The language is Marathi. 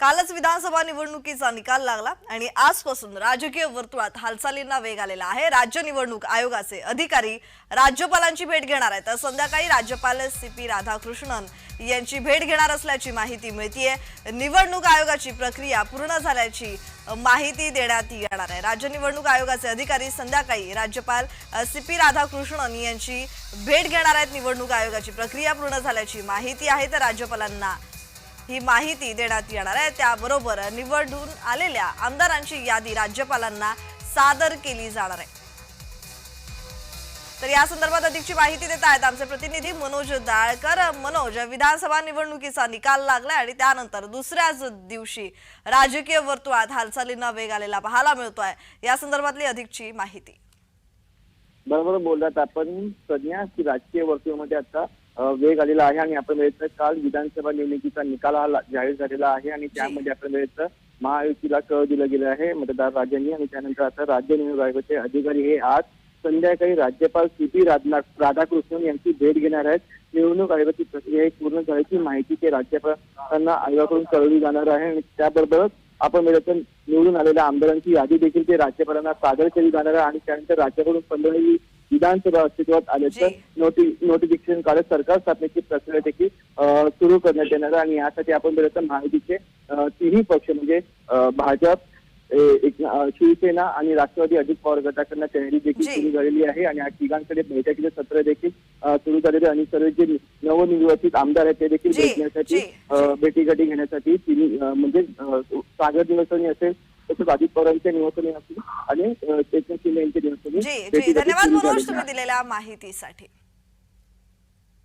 कालच विधानसभा निवडणुकीचा निकाल लागला आणि आजपासून राजकीय वर्तुळात हालचालींना वेग आलेला आहे. राज्य निवडणूक आयोगाचे अधिकारी राज्यपालांची भेट घेणार आहेत. तर संध्याकाळी राज्यपाल सी पी राधाकृष्णन यांची भेट घेणार असल्याची माहिती मिळतीये. निवडणूक आयोगाची प्रक्रिया पूर्ण झाल्याची माहिती देण्यात येणार आहे. राज्य निवडणूक आयोगाचे अधिकारी संध्याकाळी राज्यपाल सी पी राधाकृष्णन यांची भेट घेणार आहेत. निवडणूक आयोगाची प्रक्रिया पूर्ण झाल्याची माहिती आहे. तर राज्यपालांना ही माहिती देण्यात येणार आहे. त्याबरोबर निवडून आलेल्या आमदारांची यादी राज्यपालांना सादर केली जाणार आहे. तर या संदर्भात अधिकची माहिती देत आहेत आमचे प्रतिनिधी मनोज दाळकर. मनोज विधानसभा निवडणुकीचा निकाल लागलाय आणि त्यानंतर दुसऱ्याच दिवशी राजकीय वर्तुळात हालचालींना वेग आलेला पाहायला मिळतोय. या संदर्भातली अधिकची माहिती. बरोबर बोललात आपण. सध्या की राजकीय वर्तुळामध्ये आता वेग आलेला आहे आणि आपण बघितलं काल विधानसभा निवडणुकीचा निकाल हा जाहीर झालेला आहे आणि त्यामध्ये आपण बघितलं महायुतीला कळ दिलं गेलं आहे मतदार राज्यांनी आणि त्यानंतर आता राज्य निवडणूक आयोगाचे अधिकारी हे आज संध्याकाळी राज्यपाल सी पी राधाकृष्णन यांची भेट घेणार आहेत. निवडणूक आयोगाची प्रक्रिया ही पूर्ण झाल्याची माहिती ते राज्यपालांना आयोगाकडून कळवली जाणार आहे आणि त्याबरोबरच आपण बघितलं निवडून आलेल्या आमदारांची यादी देखील ते राज्यपालांना सादर केली जाणार आहे आणि त्यानंतर राज्याकडून पंधरावी विधानसभा अस्तित्वात आल्याचं. नोटि नोटिफिकेशन काढत सरकार स्थापनेची प्रक्रिया देखील सुरू करण्यात येणार आहे आणि यासाठी आपण बघितलं महायुतीचे अ, तिन्ही पक्ष म्हणजे भाजप शिवसेना आणि राष्ट्रवादी अजित पवार गटाकडनं तयारी देखील. सुरू झालेली आहे आणि तिघांकडे बैठकीचे सत्र देखील सुरू झालेले आणि सर्व जे नवनिर्वाचित आमदार आहेत ते देखील भेटण्यासाठी भेटीगाठी घेण्यासाठी तिन्ही म्हणजे सागर निवासनी असेल तसंच अजित पवारांच्या निवासनी असतील आणि एकनाथ शिंदे यांच्या निवासनी. दिलेल्या माहितीसाठी